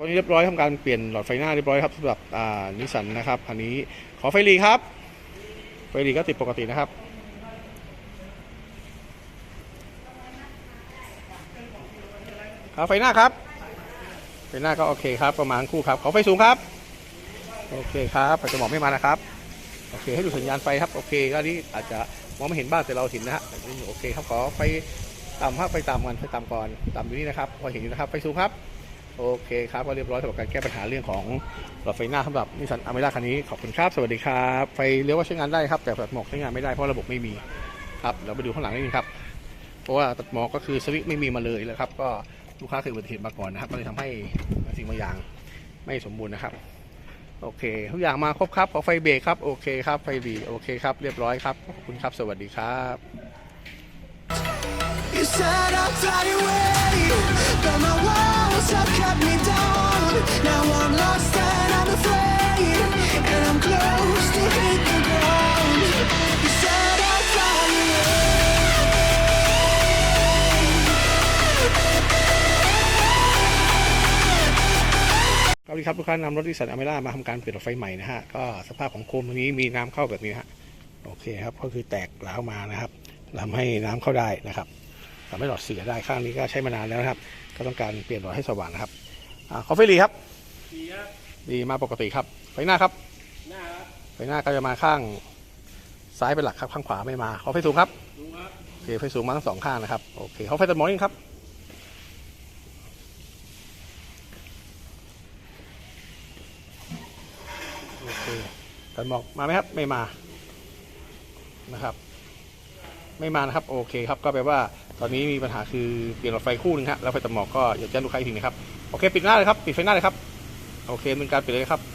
วันนี้เรียบร้อยทำการเปลี่ยนหลอดไฟหน้าเรียบร้อยครับสำหรับอ่านิสสันนะครับคันนี้ขอไฟหลีครับ ไฟหลีก็ติดปกตินะครับครับไฟหน้าครับไฟหน้าก็โอเคครับประมาณคู่ครับขอไฟสูงครับ โอเคครับไฟสมองไม่มานะครับโอเคให้ดูสัญญาณไฟครับโอเคก็นี้อาจจะมองไม่เห็นบ้างแต่เราเห็นนะฮะโอเคครับขอไฟต่ำครับไฟต่ำกันไฟต่ำก่อนต่ำอยู่นี่นะครับพอเห็นอยู่นะครับไฟสูงครับ โอเคครับก็เรียบร้อยสำหรับการแก้ปัญหาเรื่องของหลอดไฟหน้าสำหรับนิสสันอเมร่าคันนี้ขอบคุณครับสวัสดีครับไฟเลี้ยวว่าใช้งานได้ครับ แต่ตัดหมอกใช้งานไม่ได้เพราะระบบไม่มีครับเราไปดูข้างหลังนิดนึงครับ เพราะว่าตัดหมอกก็คือสวิตช์ไม่มีมาเลยแล้วครับ ก็ลูกค้าเคยอุบัติเหตุมาก่อนนะครับก็เลยทำให้สิ่งบางอย่างไม่สมบูรณ์นะครับ โอเคทุกอย่างมาครบครับขอไฟเบรกครับโอเคครับไฟดีโอเคครับเรียบร้อยครับขอบคุณครับ สวัสดีครับ walls have kept me down. Now I'm lost and I'm afraid, and I'm close to hit the ground. You said I'd fly away. สวัสดีครับทุกท่านนำรถดิสันอเมร่ามาทำการเปลี่ยนไฟใหม่นะฮะ ก็สภาพของโคมตรงนี้มีน้ำเข้าแบบนี้ฮะ โอเคครับ ก็คือแตกร้าวมานะครับทำให้น้ำเข้าได้นะครับ ทำให้หลอดเสียได้ข้างนี้ก็ใช้มานานแล้วนะครับ ก็ต้องการเปลี่ยนหลอดให้สว่างนะครับอ่าขอไฟหลีครับดีครับดีมาปกติครับไฟหน้าครับหน้าครับไฟหน้าก็จะมาข้างซ้ายเป็นหลักครับข้างขวาไม่มาขอไฟสูงครับดูครับโอเคไฟสูงมาทั้งสองข้างนะครับโอเคขอไฟตัดหมอกนิดนึงครับโอเคตัดหมอกมาไหมครับไม่มานะครับ ไม่มานะครับโอเคครับก็แปลว่า ตอนนี้มีปัญหาคือเปลี่ยนหลอดไฟคู่หนึงฮะแล้วไฟตัดหมอกก็อยากจะลูกค้าอีกทีนะครับโอเคปิดหน้าเลยครับปิดไฟหน้าเลยครับโอเคเป็นการปิดเลยครับ